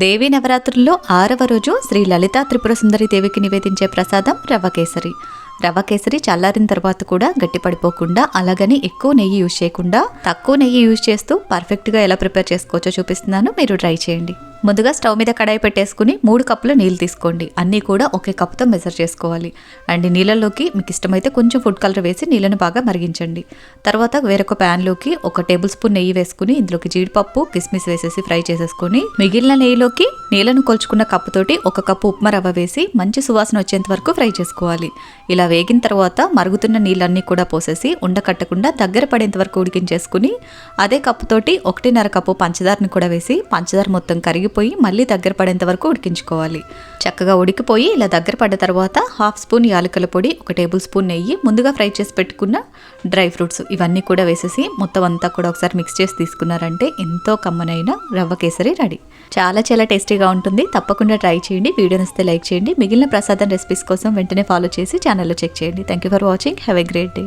దేవి నవరాత్రుల్లో ఆరవ రోజు శ్రీ లలితా త్రిపుర సుందరి దేవికి నివేదించే ప్రసాదం రవ్వ కేసరి. రవ్వ కేసరి చల్లారిన తర్వాత కూడా గట్టిపడిపోకుండా అలాగని ఎక్కువ నెయ్యి యూజ్ చేయకుండా తక్కువ నెయ్యి యూజ్ చేస్తూ పర్ఫెక్ట్గా ఎలా ప్రిపేర్ చేసుకోవచ్చో చూపిస్తున్నాను. మీరు ట్రై చేయండి. ముందుగా స్టవ్ మీద కడాయి పెట్టేసుకుని మూడు కప్పుల నీళ్ళు తీసుకోండి. అన్నీ కూడా ఒకే కప్పుతో మెజర్ చేసుకోవాలి. అండ్ నీళ్ళలోకి మీకు ఇష్టమైతే కొంచెం ఫుడ్ కలర్ వేసి నీళ్ళను బాగా మరిగించండి. తర్వాత వేరొక ప్యాన్లోకి ఒక టేబుల్ స్పూన్ నెయ్యి వేసుకుని ఇందులోకి జీడిపప్పు కిస్మిస్ వేసేసి ఫ్రై చేసేసుకుని మిగిలిన నెయ్యిలోకి నీళ్ళను కొలుచుకున్న కప్పుతోటి ఒక కప్పు ఉప్మా రవ్వ వేసి మంచి సువాసన వచ్చేంత వరకు ఫ్రై చేసుకోవాలి. ఇలా వేగిన తర్వాత మరుగుతున్న నీళ్ళన్నీ కూడా పోసేసి ఉండకట్టకుండా దగ్గర పడేంత వరకు ఉడికించేసుకుని అదే కప్పుతోటి ఒకటిన్నర కప్పు పంచదారని కూడా వేసి పంచదార మొత్తం కరిగి ఉడికిపోయి మళ్ళీ దగ్గర పడేంత వరకు ఉడికించుకోవాలి. చక్కగా ఉడికిపోయి ఇలా దగ్గర పడ్డ తర్వాత హాఫ్ స్పూన్ యాలకుల పొడి ఒక టేబుల్ స్పూన్ నెయ్యి ముందుగా ఫ్రై చేసి పెట్టుకున్న డ్రై ఫ్రూట్స్ ఇవన్నీ కూడా వేసేసి మొత్తం అంతా కూడా ఒకసారి మిక్స్ చేసి తీసుకున్నారంటే ఎంతో కమ్మనైన రవ్వ కేసరి రెడీ. చాలా చాలా టేస్టీగా ఉంటుంది. తప్పకుండా ట్రై చేయండి. వీడియో నస్తే లైక్ చేయండి. మిగిలిన ప్రసాదం రెసిపీస్ కోసం వెంటనే ఫాలో చేసి ఛానల్లో చెక్ చేయండి. Thank you for watching have a great day